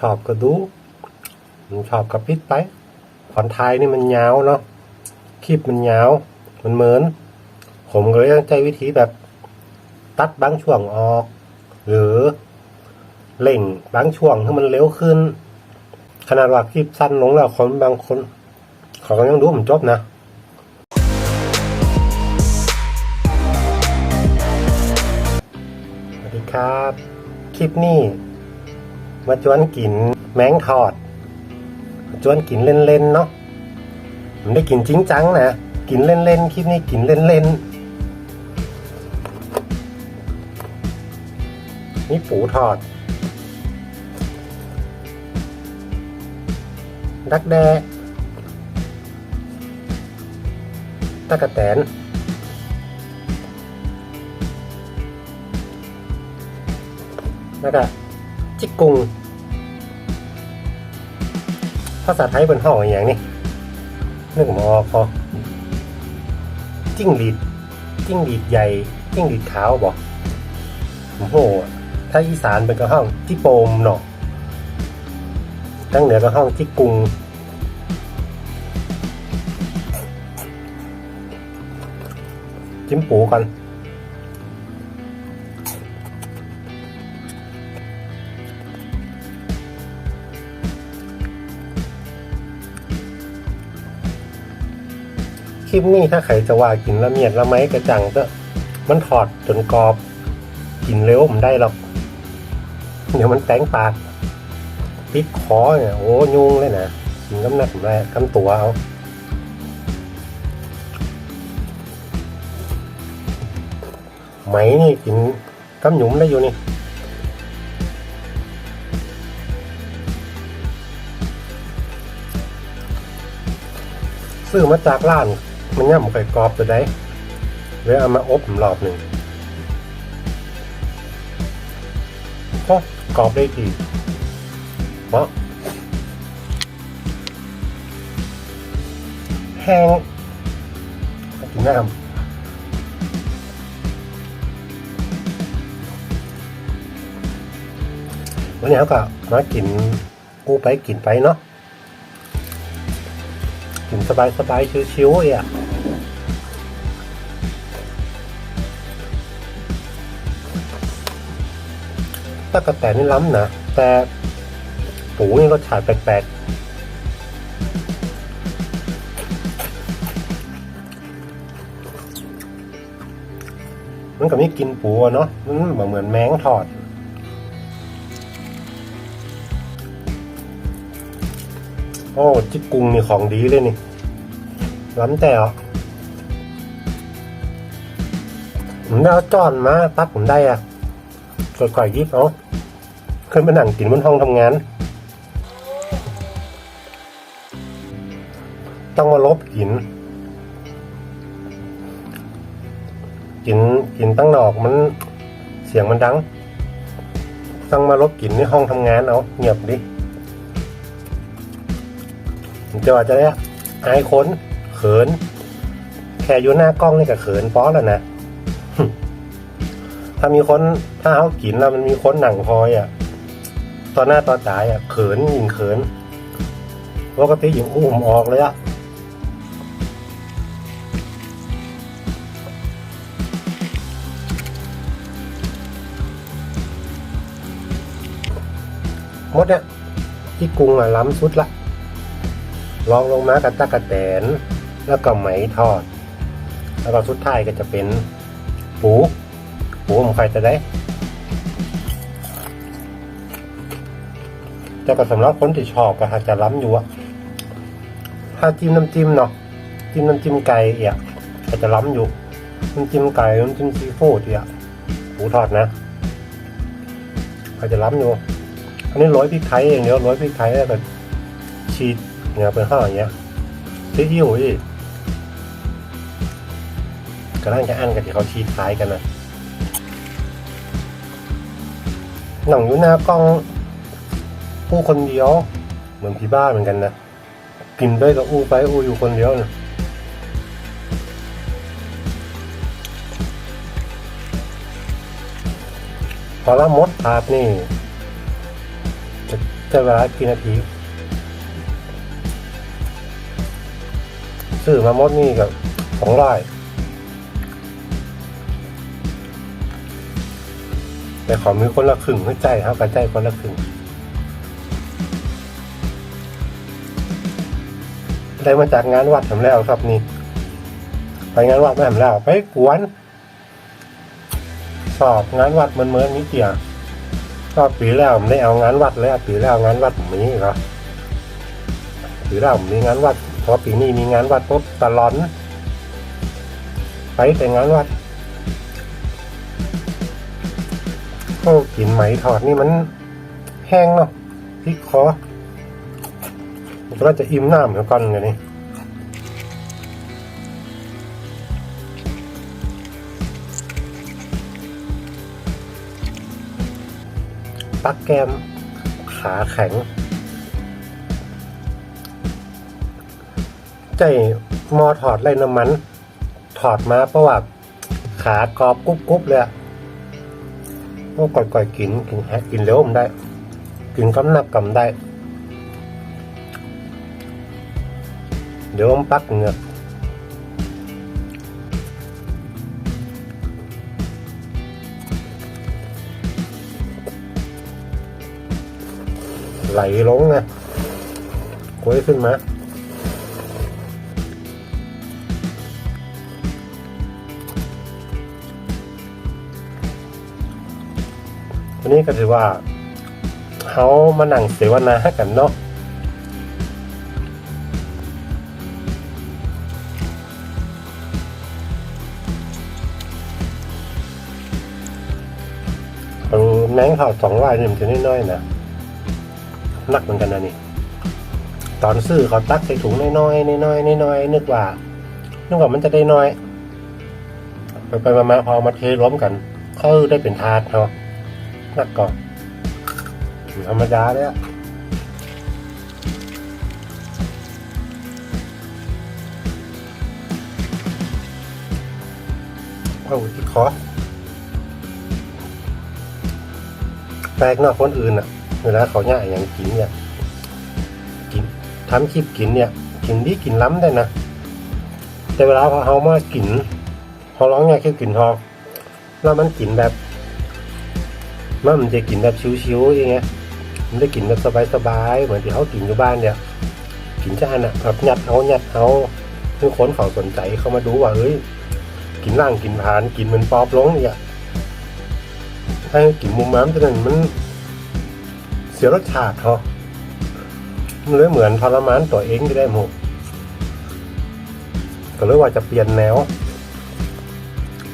ชอบก็ดูมันชอบก็ปิดไปผ่อนไทยนี่มันยาวเนาะคลิปมันยาว มันเหมือน ผมก็เลยต้งใจวิธีแบบ ตัดบางช่วงออก หรือเล่งบางช่วงให้มันเร็วขึ้น ขนาดว่าคลิปสั้นลงแล้วคนบางคนเขาก็ยังดูผมจบนะสวัสดีครับ คลิปนี้ มาจวนกินแมงทอดมาจวนกินเล่นๆเนาะผมได้กินจริงจังนะ กินเล่นๆคลิปนี้กินเล่นๆนี่ปูทอด ดักแด้ตะกะแตนแล้วก็ จิกกุง ภาษาไทยเป็นห้องอย่างนี้นึกไมออกพอจิ้งหรีดจิ้งหรีดใหญ่จิ้งหรีดขาวบอกโอ้โหถ้าอีสานเป็นก็ห้องจิโปมเนาะทั้งเหนือก็ห้องจิกกุงจิ้มปูกัน ลิปนี้ถ้าใครจะว่ากินละเมียดละไม้กระจังก็มันถอดจนกรอบ กินเร็วผมได้หรอก เดี๋ยวมันแตงปากปิดคอเนี่ยโอ้ยุงเลยนะกินกำหนักผมได้กำตัวเอาไหมนี่กินกำหยุมได้อยู่นี่ซื้อมาจากร้าน มันย่ำไก่กรอบจะได้เลยเอามาอบรอบหนึ่งก็กรอบได้ดีเพราะแห้งกินน้ำวันนี้เขาก็มากินกูไปกินไปเนาะกินสบายสบายๆชิวๆอะ ตะกะแตนนี่ล้ำนะแต่ปูนี่รสชาติแปลกๆมันก็ไม่กินปูเนาะมันเหมือนแมงทอดโอ้จิกกุงนี่ของดีเลยนี่ล้ำแต่เหรอผมได้จอนมาตัดผมได้อะ สดก่อยๆยิบเอาขึ้นมานั่งกินบนห้องทำงาน ต้องมาลบกิน กินกินตั้งนอกมันเสียงมันดัง ต้องมาลบกินในห้องทำงานเอาเงียบดิจะว่าจะได้อายคนเขิน แค่อยู่หน้ากล้องนี่ก็เขินป้อแล้วนะามีคนถ้าเขากินแล้วมันมีคนหนังพอยอะต่อหน้าต่อตายอะเขินยิงเขินปกติยิงอุ้มออกเลยอะมดเนี่ยที่กรุงอะล้ำสุดละลองลงมากับตะกะแตน แล้วก็ไหมทอด แล้วก็สุดท้ายก็จะเป็นปู ปูผมใครจะได้แต่ก็สำหรับคนที่ชอบก็อาจจะล้ำอยู่อะถ้าจิ้มน้ำจิ้มเนาะจิ้มน้ำจิ้มไก่เอียอาจจะล้ำอยู่น้ำจิ้มไก่น้ำจิ้มซีฟู้ดเอียปูทอดนะอาจจะล้ำอยู่อันนี้โรยพริกไทยเองเดี๋ยวโรยพริกไทยแล้วก็ชีสเนี่ยเป็นห้าอย่างเงี้ยซีอิ๊วอีกกระด้างจะอันกับที่เขาชีท้ายกันนะ หนังอยู่หน้ากล้องผู้คนเดียว เหมือนพี่บ้าเหมือนกันนะ กินด้กับอู้ไปอู้อยู่คนเดียวนะพอละมดภาพนี่ จะใช้เวลากี่นาทีซื้อมามดนี่กับสองร้อย แต่ขอมีคนละครึ่งหัวใจครับกระใจคนละครึ่งได้มาจากงานวัดทำแล้วครับนี่ ไปงานวัดไม่ทำแล้วไปกวน สอบงานวัดมันเหมือนนิดเดียวก็ปีแล้วผมได้เอางานวัดแล้วปีแล้วงานวัดผมมีเหรอปีแล้วผมมีงานวัดเพราะปีนี้มีงานวัดปุ๊บตลอดไปแต่งานวัด ก็กินไหมทอดนี่มันแห้งเนาะพริกคอมันก็จะอิ่มน้ำเดี๋ยวก่อนไงนี่ปักแก้มขาแข็ง ใจมอถอดไรน้ำมัน ถอดมาเพราะว่าขากรอบกรุบกรุบเลยอะ ก็ก่อยก่อยๆกินกินแฮกินเร็วมันได้ กินกำนักกำได้ เดี๋ยวมันปักเงือกไหลลงนะกล้วยขึ้นมา วันนี้ก็ถือว่าเขามานั่งเสวนากันเนาะเอาแมงเขาสองลายนี่มันจะน้อยๆนะนักเหมือนกันนะนี่ ตอนซื้อเขาตักใส่ถุงน้อยๆน้อยๆน้อยๆนึกว่านึกว่ามันจะได้น้อย ไปไปๆมาๆพอมาเทรวมกัน เขาได้เป็นทาสเนาะ นักก่อนธรรมดาเลยอะเอาที่คอแปลกเนอกคนอื่นอะเวลาเขาเนี่ยอย่างกินเนี่ย กินทำคลิปกินเนี่ย กินดีกินล้ำได้นะ แต่เวลาพอเขามากินพอร้องเนี่ยคือกินทองแล้วมันกินแบบ มันมันจะกินแบบชิวๆอย่างเงี้ยมันได้กินแบบสบายๆเหมือนที่เขากินอยู่บ้านเนี่ยกินจานอะแบบยัดเอายัดเอาคือคนเขาสนใจเขามาดูว่าเฮ้ยกินล่างกินผานกินเหมือนปอบลงเนี่ยถ้ากินมุมม้ามจะนั้นมันเสียรสชาติเขามันเลยเหมือนทรมานตัวเองก็ได้หมดก็เลยว่าจะเปลี่ยนแนว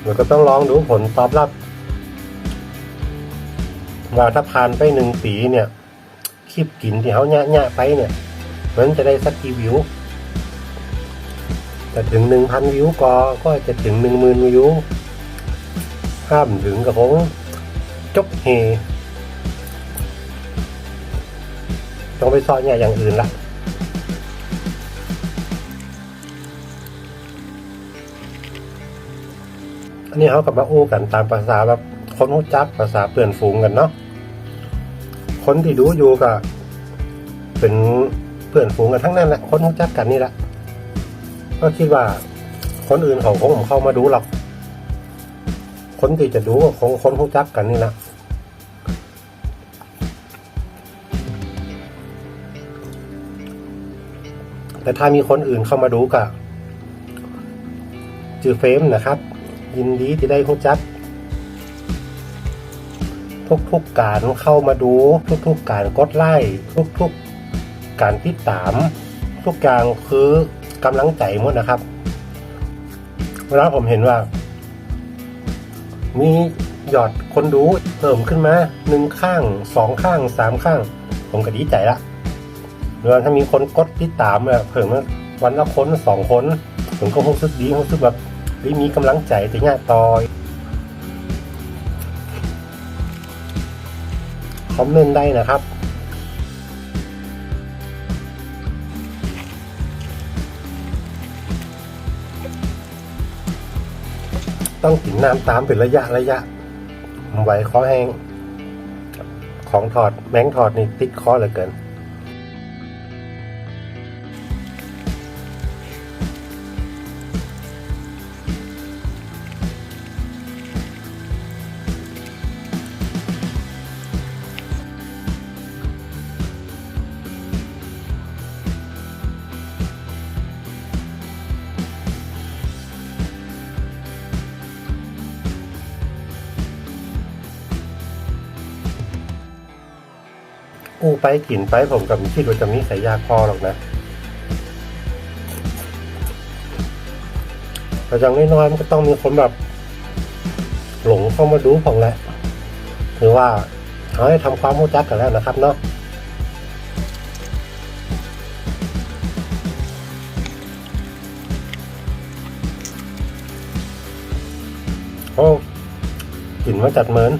เราก็ต้องลองดูผลตอบรับ ว่าถ้าผ่านไปหนึ่งปีเนี่ยคลิปกินที่เขาแย่ๆไปเนี่ยมันจะได้สักกี่วิวแต่ถึงหนึ่งพันวิวก็ก็จะถึงหนึ่งหมื่นวิวห้ามถึงกับผมจบเฮต้องไปซ่อนเนี่ยอย่างอื่นละอันนี้เขากับมาอู้กันตามภาษาแบบคนรู้จักภาษาเพื่อนฝูงกันเนาะ คนที่ดูอยู่ก็ เป็นเพื่อนฝูงกันทั้งนั้นแหละคนรู้จักกันนี่แหละก็คิดว่า คนอื่นเขาคงผมเข้ามาดูหรอก คนที่จะดูก็คงคนรู้จักกันนี่แหละแต่ถ้ามีคนอื่นเข้ามาดูก็จือเฟรมนะครับ ยินดีที่ได้รู้จัก ทุกๆการเข้ามาดู ทุกๆการกดไลค์ทุกๆการติดตาม ทุกอย่างคือกำลังใจหมดนะครับเวลาผมเห็นว่า มียอดคนดูเพิ่มขึ้นมาหนึ่งข้างสองข้างสามข้าง ผมก็ดีใจละเวลาถ้ามีคนกดติดตามอะเพิ่มมาวันละคนสองคน ผมก็รู้สึกดีรู้สึกแบบได้มีกำลังใจแต่เนี่ยต่อ คอมเมนต์ได้นะครับต้องกินน้ำตามเป็นระยะระยะไว้คอแห้ง ของถอดแมงถอดนี่ติดคอเหลือเกิน อู้ไปกินไปผมกับคิดว่าจะมีส่ยาคอหรอกนะแต่อย่างน้อยๆมันก็ต้องมีคนแบบ หลงเข้ามาดูผมแหละถือว่าเขาให้ทำความรู้จักกันแล้วนะครับเนาะโอ้กลิ่นมาจัดเหมือน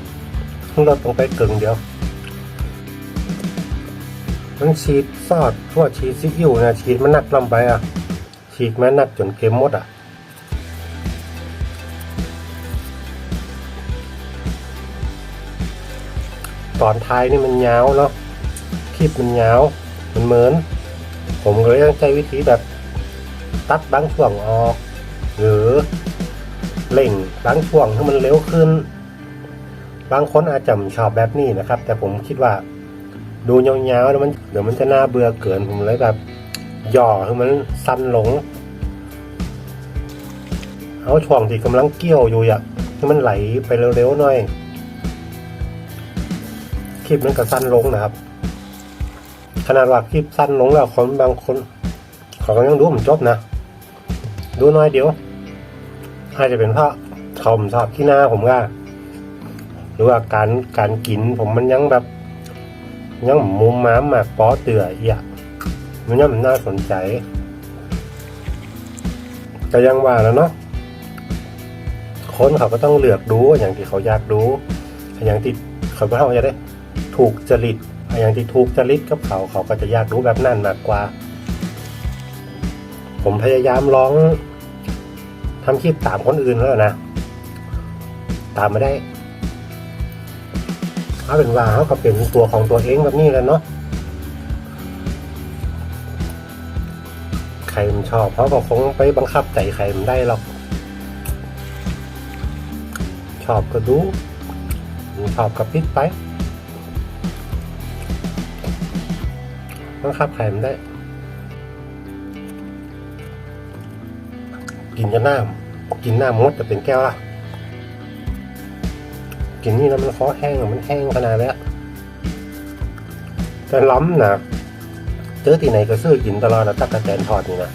เราต้องไปกึ่งเดียว มันฉีดซอดพวฉีดซิอิวนะฉีดมันหนักลำไปอะ ฉีดมันหนักจนเกมหมดอะตอนท้ายนี่มันยาวเนาะคลิปมันยาวมันเหมือน ผมเลยต้องใช้วิธีแบบ ตัดบางช่วงออก หรือเล่งบางช่วงให้มันเร็วขึ้น บางคนอาจจะชอบแบบนี้นะครับ แต่ผมคิดว่า ดูยาวๆแล้วมันเดี๋ยวมันจะน่าเบื่อเกินผมเลยแบบหย่อให้มันสั้นลง เอาช่วงที่กำลังเกี่ยวอยู่อะให้มันไหลไปเร็วๆหน่อย คลิปมันก็สั้นลงนะครับ ขนาดว่าคลิปสั้นลงแล้วคนบางคนเขาก็ยังดูผมจบนะ ดูน้อยเดียวอาจจะเป็นเพราะเขาผมชอบที่หน้าผมก็หรือว่าการการกินผมมันยังแบบ ยังมุมม้ามมากป้อเตืออีกมันยังน่าสนใจแต่ยังว่าแล้วเนาะคนเขาก็ต้องเลือกดูอย่างที่เขาอยากดูอย่างที่เขาก็เขาจะได้ถูกจริตอย่างที่ถูกจริตกับเขาเขาก็จะอยากรู้แบบนั้นมากกว่า ผมพยายามร้องทำคลิปตามคนอื่นแล้วนะ ตามไม่ได้ เอาเป็นว่าเขาก็เป็นตัวของตัวเองแบบนี้แหล้วเนาะใครมันชอบเขาก็คงไปบังคับใจใครมันได้หรอก ชอบก็ดูชอบก็ปิดไปบังคับใครมันได้ กินจะน้ำกินน้ำมดจะเป็นแก้วละ กินนี่แล้วมันคอแห้งอมันแห้งขนาดแล้วแต่ล้ำนะเจอที่ไหนก็ซื้อกินตลอดนะตักกะแตนทอดนี่นะ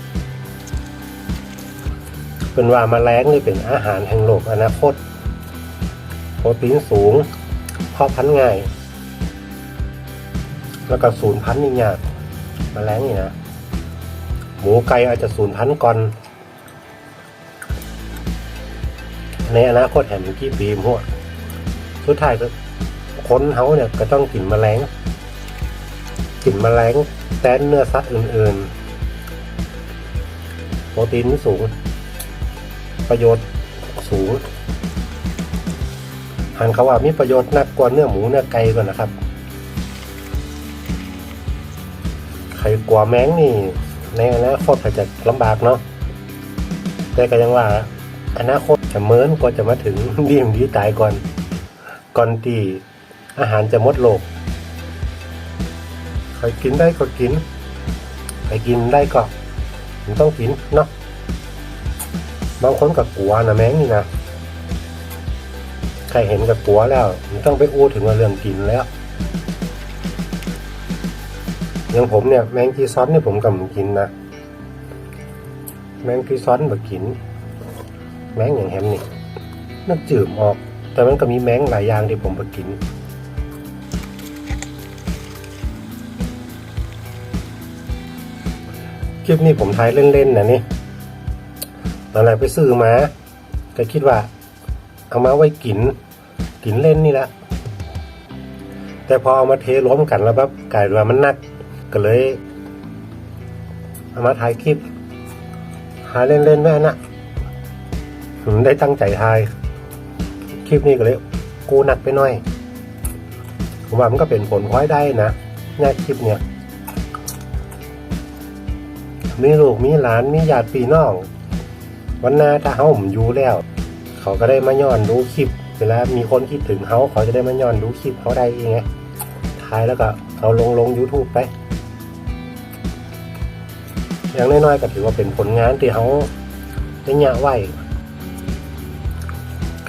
เป็นว่ามาแล้งนี่เป็นอาหารแห่งโลกอนาคต โปรตีนสูงเพาะพันธุ์ง่าย แล้วก็ศูนย์พันธุ์นี่ยากมาแล้งนี่นะหมูไก่อาจจะศูนย์พันธุ์ก่อนในอนาคตแห่งกี่ปีพว สุดท้ายก็คนเฮาเนี่ยก็ต้องกินแมลงกินแมลงแตนเนื้อสัตว์อื่นๆ โปรตีนสูง ประโยชน์สูงหันเขาว่ามีประโยชน์นักกว่าเนื้อหมูเนื้อไก่ก่อนนะครับใครกลัวแมงนี่ในอนาคตอาจจะลำบากเนาะแต่ก็ยังว่าอนาคตจะเมินกว่าจะมาถึงดีมดีตายก่อน ก่อนที่อาหารจะหมดโลกใครกินได้ก็กินใครกินได้ก็มันต้องกินเนาะบางคนกับกลัวนะแม้งนี่นะใครเห็นกับกลัวแล้วมันต้องไปอู้ถึงเรื่องกินแล้วอย่างผมเนี่ยแมงกีซอนเนี่ยผมกำกินนะแมงกีซอนแบบกิน แมงอย่างแฮมนี่มันจืดออก แต่มันก็มีแมงหลายอย่างที่ผมไปกิน คลิปนี้ผมถ่ายเล่นๆนะนี่ ตอนแรกไปซื้อมา ก็คิดว่า เอามาไว้กิน กินเล่นนี่แหละ แต่พอเอามาเทรวมกันแล้วแบบกลายเป็นว่ามันหนัก ก็เลย เอามาถ่ายคลิป หาเล่นๆแม่นะผมได้ตั้งใจถ่าย คลิปนี้ก็เลยกูหนักไปหน่อยผมว่ามันก็เป็นผลพลอยได้นะเนี่ยคลิปเนี่ยมีลูกมีหลานมีญาติพี่น้องวันหน้าถ้าเฮาผมอยู่แล้ว เขาก็ได้มาย้อนดูคลิปเวลามีคนคิดถึงเขาเขาจะได้มาย้อนดูคลิปเขาได้เองไงถ่ายแล้วก็เอาลงลง YouTube ไปอย่างน้อยๆก็ถือว่าเป็นผลงานที่เขาได้ยะไว้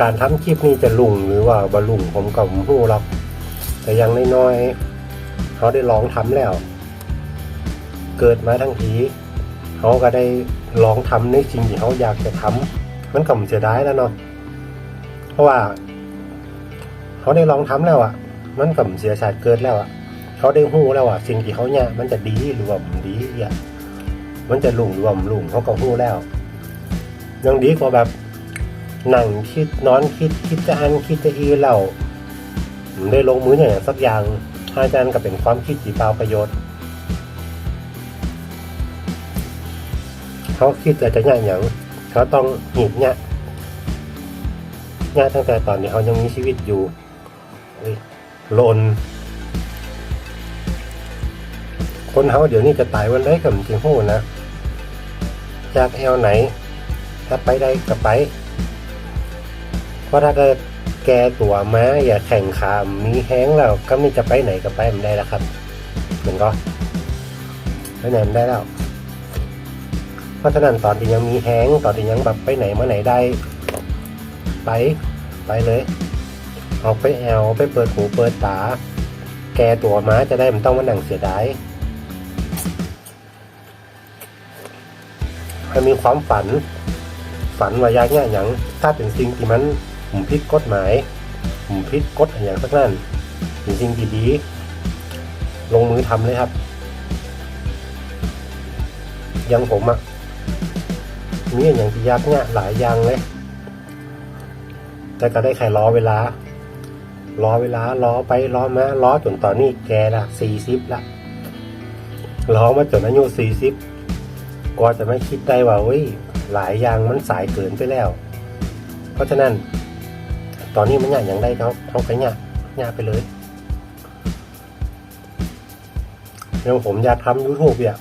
การทำคลิปนี้จะลุ่งหรือว่าบรลุ่งผมก็ไม่รู้รอกแต่อย่างน้อยๆเขาได้ลองทำแล้ว เกิดมาทั้งทีเขาก็ได้ลองทำในสิ่งที่เขาอยากจะทำมันก็มเสียดายแล้วเนาะเพราะว่าเขาได้ลองทำแล้วอะ่ะ มันก็มเสียชาติเกิดแล้วอะ่ะเขาได้หู้แล้วอะสิ่งที่เขาเนี่ยมันจะดีหรือว่ามันดีอะมันจะลุ่งหรือว่ามันลุ่งเขาก็หู้แล้วยังดีกว่าแบบ นั่งคิดนอนคิดคิดจะอันคิดจะอีแล้วมันได้ลงมืออย่างสักอย่างอาจารย์ก็เป็นความคิดที่เปล่าประโยชน์ เขาคิดแต่จะเนี่ยอย่างเขาต้องหีบเนี่ยเนี่ยตั้งแต่ตอนนี้เขายังมีชีวิตอยู่โลนคนเขาเดี๋ยวนี้จะตายวันได้กับจริงโหนะจากแอลไหน ถ้าไปได้ก็ไป เพราะถ้าเกิดแกตัวม้าอย่าแข่งขามมีแห้งแล้วก็ไมีจะไปไหนก็ไปมันได้แล้วครับเหมือนก็ไปไหนมันได้แล้วเพราะฉะนั้นตอนที่ยังมีแห้งตอนที่ยังแบบไปไหนมาไหนได้ ไปไปเลยออกไปแอลไปเปิดหูเปิดตา แกตัวม้าจะได้มันต้องมานั่งเสียดายให้มีความฝัน ฝันว่ายากเนี่ยอย่างถ้าเป็นสิ่งที่มัน ผมพิดกฎหมาย ผมพิดกฎอย่างสักนั่นเป็นสิ่งที่ดีลงมือทำเลยครับ ยังผมอะมีอย่างที่ยากเนี่ยหลายอย่างเลย แต่ก็ได้แค่รอเวลา รอเวลารอไปรอมารอจนตอนนี้แกละสี่สิบละรอมาจนอายุสี่สิบกว่าจะไม่คิดได้ว่าเฮ้ยหลายอย่างมันสายเกินไปแล้ว เพราะฉะนั้น ตอนนี้มันอยาอย่างได้เขาเขาไปเนี่ยเนี่ยไปเลยเดี๋ยวผมอยากทำยูทูบเนี่ย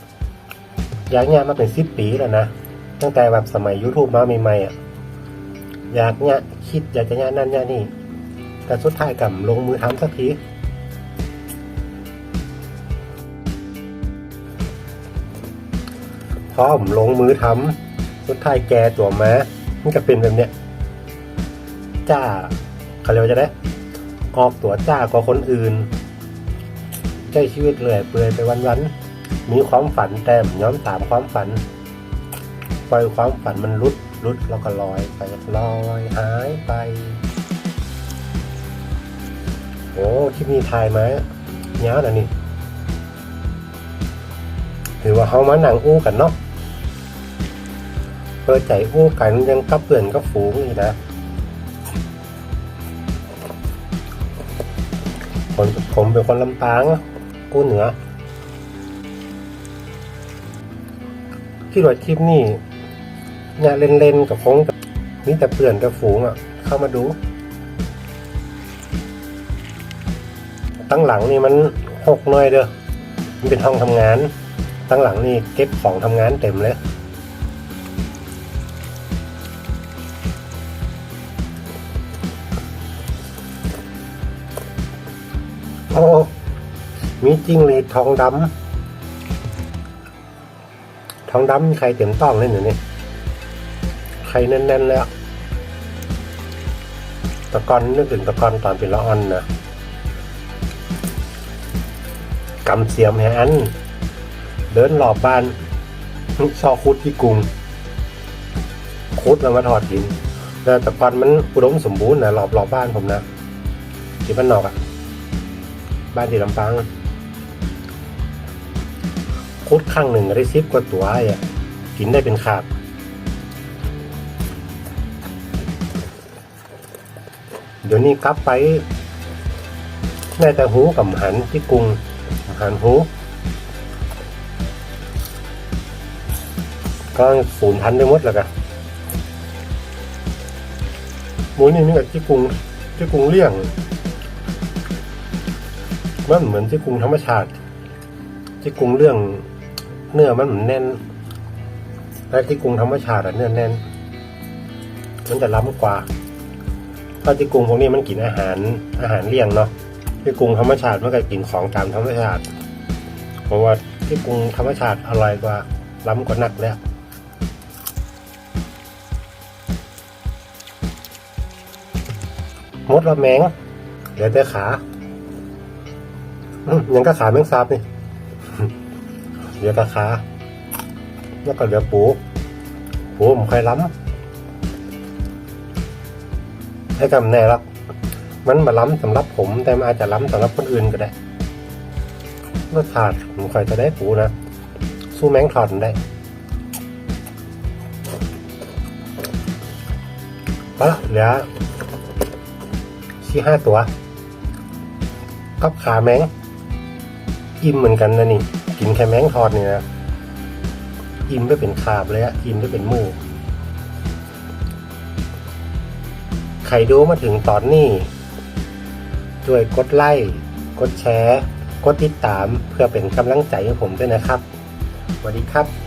อยากเนี่ยมาเป็นสิบปีแล้วนะตั้งแต่แบบสมัย YouTube มาใหม่ๆอะอยากเนี่ยคิดอยากจะเนี่ยนั่นเนี่ยนี่ แต่สุดท้ายกับลงมือทำสักทีพอผมลงมือทำสุดท้ายแกตัวม้ามันก็เป็นแบบเนี้ยจ้า เขาเรียกว่าจะได้ออกตัวจ้ากว่าคนอื่นใช้ชีวิตเลยเปื่อยไปวันๆมีความฝันแต้มย้อมตามความฝัน ปล่อยความฝันมันลุดลุดแล้วก็ลอยไปลอยหายไปโอ้ที่มีทายไหมยาวนะนี่ถือว่าเขามาหนังอู้กันเนาะเปิดใจอู้กันยังกับเพื่อนกับฝูงอีกนะ ผมเป็นคนลำปางกู้เหนือ ที่รถคลิปนี่เนี่ยเล่นๆกับคงกับมีแต่เพื่อนกับฝูงอะ เข้ามาดู ตั้งหลังนี่มันหกน่อยเด้อมันเป็นห้องทำงาน ตั้งหลังนี่เก็บของทำงานเต็มเลย มีจิ้งหรีดทองดำทองดำมีใครเต็มต้องเล่นอยู่นี่ใครแน่นๆแล้ว ตะกอนนึกถึงตะกอนตอนเป็นละอ่อนนะกำเสียมแฮอัน เดินหลอบบ้านชอคุดที่กรุงคุดแล้วมาถอดหินแต่ตะกอนมันอุดมสมบูรณ์นะหลอบหลอบบ้านผมนะที่บ้านนอกอะบ้านที่ลำปาง คุดข้างหนึ่งได้ซิบกว่าตัวอะกินได้เป็นขาบเดี๋ยวนี้กลับไปได้แต่หูกับหันที่กรุงหันหูก็สูญพันธุ์ไปหมดแล้วกันหมูนี่นี่กับที่กรุงที่กรุงเลี่ยงมันเหมือนที่กรุงธรรมชาติที่กรุงเรื่อง เนื้อมันเหมือนแน่นและที่กรุงธรรมชาติอะเนื้อแน่น มันจะล้ำกว่าเพราที่กรุงพวกนี้มันกินอาหารอาหารเลี่ยงเนาะที่กรุงธรรมชาติมันก็กินของตามธรรมชาติ เพราะว่าที่กรุงธรรมชาติอร่อยกว่า ล้ำกว่านักแล้วมดละแมงเหลือแต่ขา ยังก็ขาแมงสาบนี่ เหลือแต่ขาแล้วก็เหลือปูปูผมเคยล้ำให้กำแน่ล้วมันมาล้ำสำหรับผม แต่มันอาจจะล้ำสำหรับคนอื่นก็ได้รสชาติผมเคยจะได้ปูนะสู้แมงถอดได้เอาละเหลือสี่ห้าตัว กับขาแมง อิ่มเหมือนกันนะนี่ กินแค่แมงทอดเนี่นะอิ่มได้เป็นคาบเลยอะอิ่มได้เป็นมือใครดูมาถึงตอนนี้ช่วยกดไลค์กดแชร์ กดติดตามเพื่อเป็นกำลังใจให้ผมด้วยนะครับสวัสดีครับ